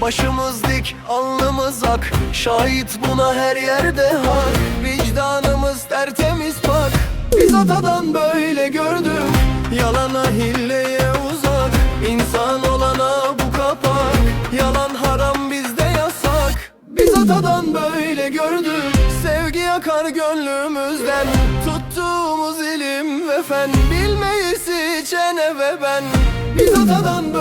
Başımız dik, alnımız ak. Şahit buna her yerde hak. Vicdanımız tertemiz bak Biz atadan böyle gördük. Yalana hilleye uzak. İnsan olana bu kapak. Yalan haram bizde yasak. Biz atadan böyle gördük. Sevgi yakar gönlümüzden. Tuttuğumuz ilim ve fen. Bilmeyiz içene ve ben. Biz atadan böyle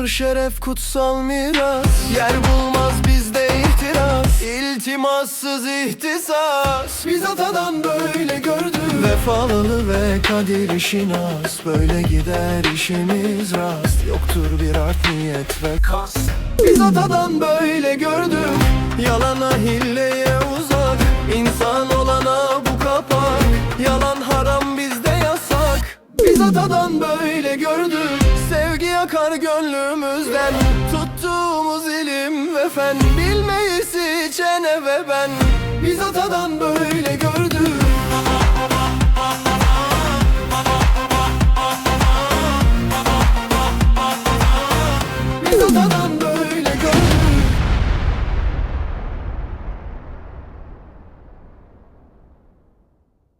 Onur şeref kutsal miras. Yer bulmaz bizde ihtiras İltimassız ihtisas. Biz atadan böyle gördük. Vefalı ve kadir şinas. Böyle gider işimiz rast. Yoktur bir art niyet ve kas. Biz atadan böyle gördük. Yalana hilleye uzak. İnsan olana bu kapak. Yalan haram bizde yasak. Biz atadan böyle gördük Yakar gönlümüzden. Tuttuğumuz ilim ve fen Bilmeyiz içene ve ben. Biz atadan böyle gördük